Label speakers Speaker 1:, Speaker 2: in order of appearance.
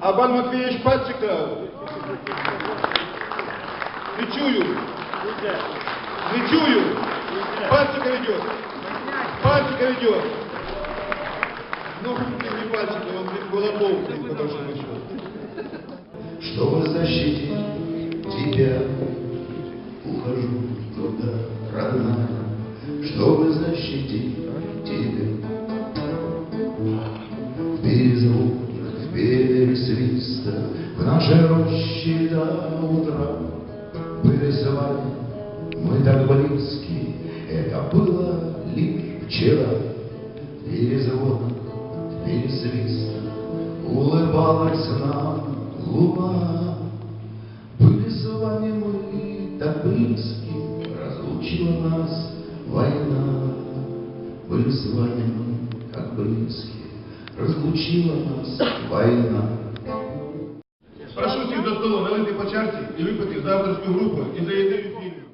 Speaker 1: Абан Матвеевич Пальчиков. Не чую. Не чую. Пальчиков идет. Пальчиков идет. Ну, не Пальчиков, он Голубов, по большому счету.
Speaker 2: Чтобы защитить тебя, ухожу туда, родная, чтобы защитить тебя. Пересвистах, роще до утра были с вами мы так близки, это было лишь вчера. В пересвистах улыбалась нам луна. Были с вами мы так близки, разлучила нас война. Были с вами мы так близки, разлучила нас война
Speaker 1: Прошу всіх до столу налити по чарці і випити за авторську групу і за ідею фільму.